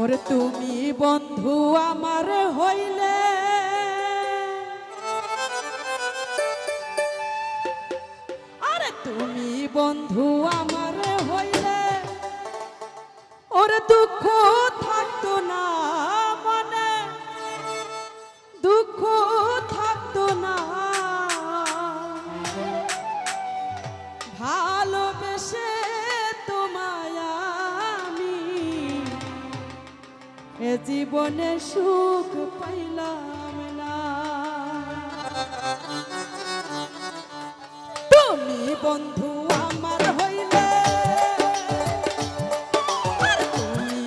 ওরে তুমি বন্ধু আমার হইলে। আরে তুমি বন্ধু আমার হইলে। ওর দুঃখ জীবনে সুখ পাইলাম না। তুমি বন্ধু আমার হইলে তুমি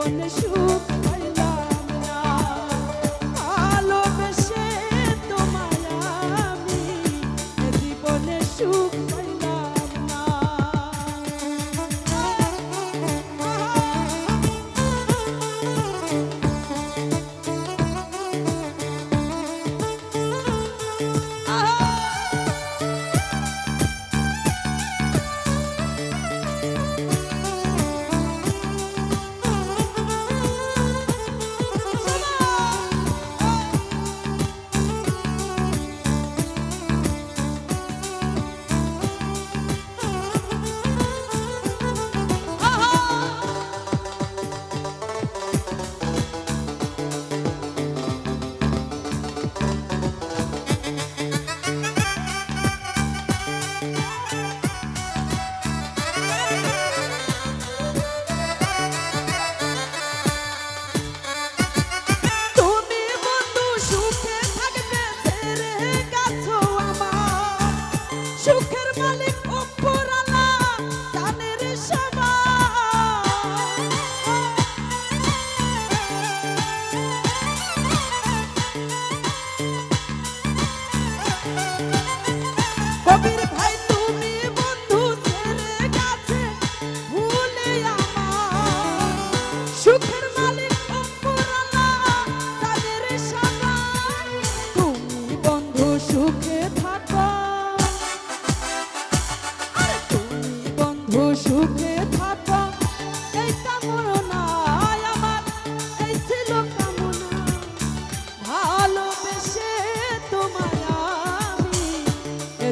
On the show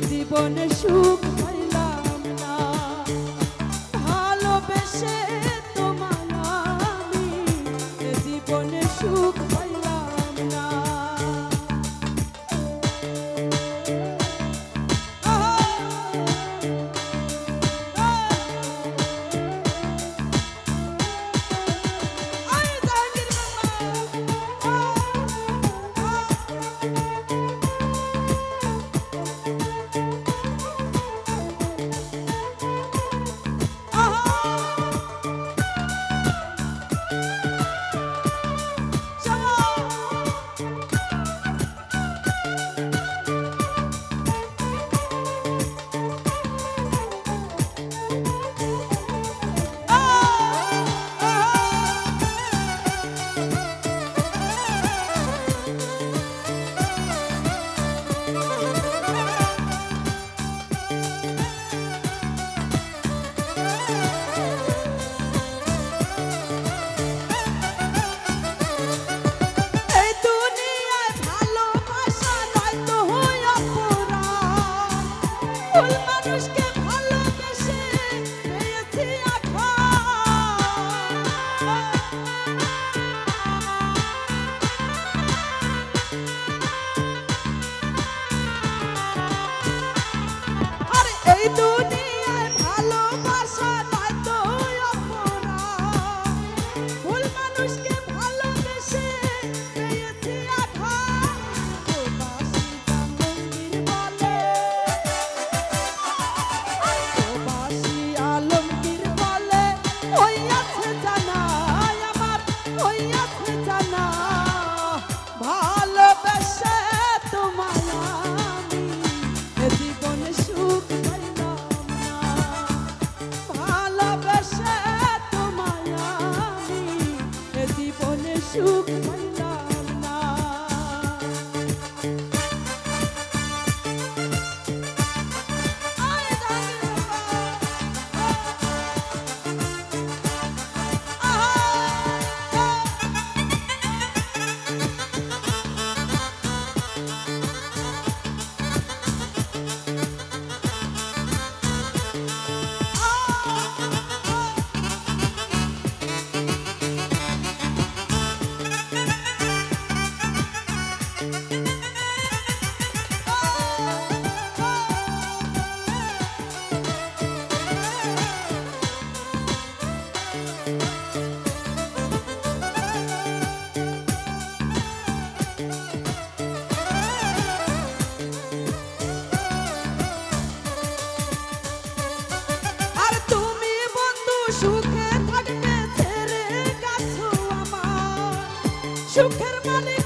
জীবন সুখ সুখের মানে